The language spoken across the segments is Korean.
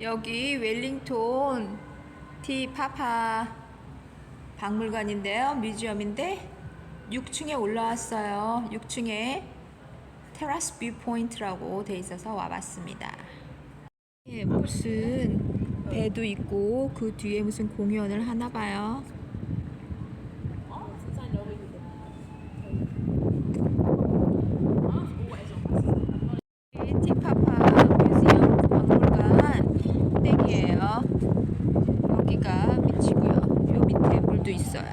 여기 웰링톤 티 파파 박물관인데요. 뮤지엄인데 6층에 올라왔어요. 6층에 테라스 뷰 포인트라고 돼 있어서 와봤습니다. 예, 무슨 배도 있고 그 뒤에 무슨 공연을 하나 봐요. 티파파 뮤지엄 박물관 땡이에요. 여기가 밑이고요. 요 밑에 물도 있어요.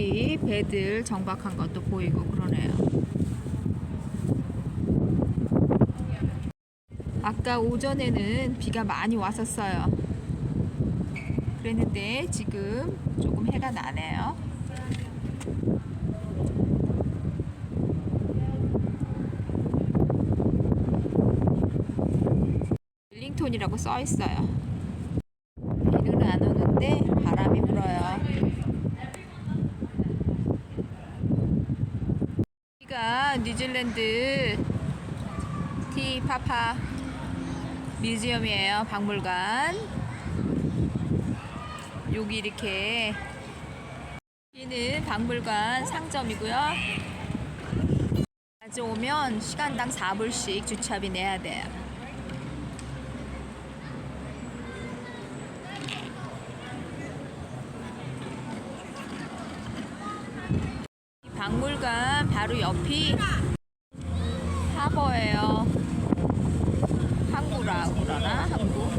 저기 배들 정박한 것도 보이고 그러네요. 아까 오전에는 비가 많이 왔었어요. 그랬는데 지금 조금 해가 나네요. 웰링톤이라고 써 있어요. 비는 안 오는데 바람이 불어요. 여기가 뉴질랜드 티 파파 뮤지엄이에요. 박물관. 여기 이렇게 여기는 박물관 상점이고요. 가져오면 시간당 4불씩 주차비 내야 돼요. 이 박물관 바로 옆이 하버예요. 항구라고 그러나 항구.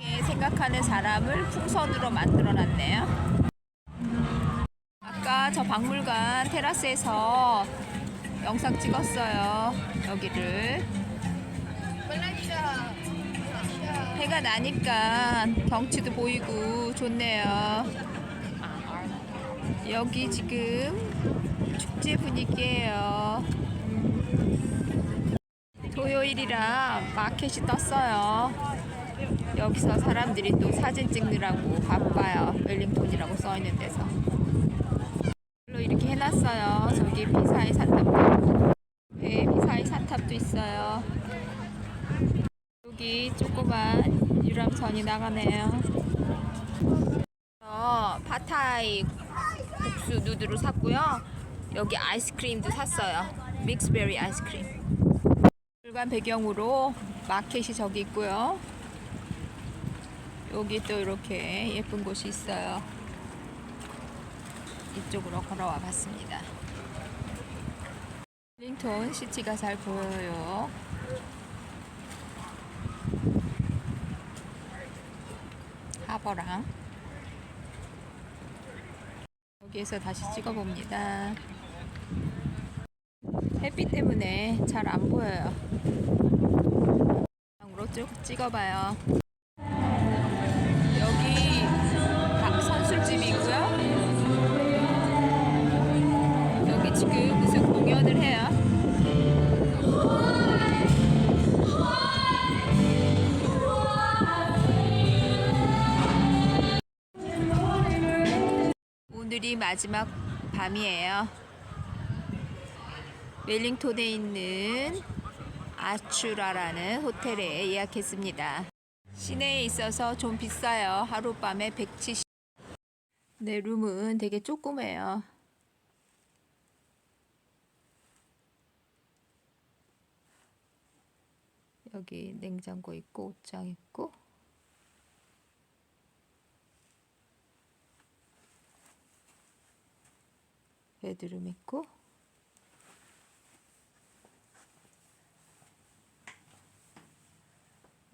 예, 생각하는 사람을 풍선으로 만들어 놨네요. 아까 저 박물관 테라스에서 영상 찍었어요. 여기를. 해가 나니까 경치도 보이고 좋네요. 여기 지금 축제 분위기예요. 토요일이라 마켓이 떴어요. 여기서 사람들이 또 사진 찍느라고 바빠요. 웰링톤이라고 써 있는 데서. 이렇게 해놨어요. 저기 피사의 사탑도. 네, 피사의 사탑도 있어요. 여기 조그만 유람선이 나가네요. 어, 파타이 국수 누드를 샀고요. 여기 아이스크림도 샀어요. 믹스베리 아이스크림. 물관 배경으로 마켓이 저기 있고요. 여기 또 이렇게 예쁜 곳이 있어요. 이쪽으로 걸어와 봤습니다. 링톤 시티가 잘 보여요. 하버랑 여기에서 다시 찍어봅니다. 햇빛 때문에 잘 안 보여요. 으로 쭉 찍어봐요. 오늘이 마지막 밤이에요. 웰링톤에 있는 아추라라는 호텔에 예약했습니다. 시내에 있어서 좀 비싸요. 하룻밤에 170. 내 룸은 되게 조그매요. 여기 냉장고 있고 옷장 있고 베드룸 있고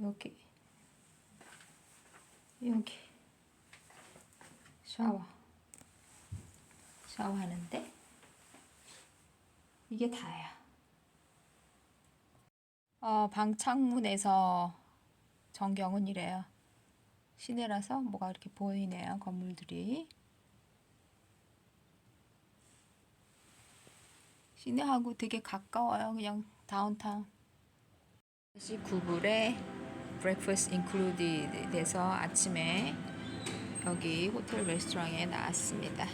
여기 여기 샤워 샤워하는데 이게 다야. 어, 방 창문에서 전경은 이래요. 시내라서 뭐가 이렇게 보이네요. 건물들이. 시내하고 되게 가까워요. 그냥 다운타운. 다시 구글에 breakfast included 돼서 아침에 여기 호텔 레스토랑에 나왔습니다.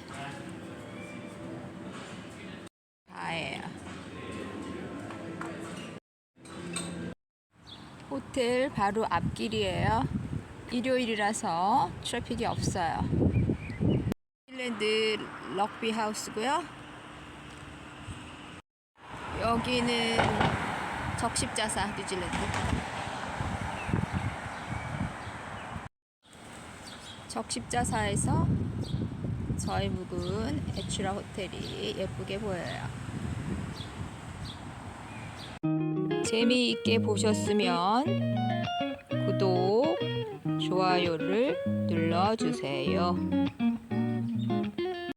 다예요. 호텔 바로 앞길이에요. 일요일이라서 트래픽이 없어요. 뉴질랜드 럭비 하우스고요. 여기는 적십자사 뉴질랜드. 적십자사에서 저희 묵은 에츄라 호텔이 예쁘게 보여요. 재미있게 보셨으면 구독, 좋아요를 눌러주세요.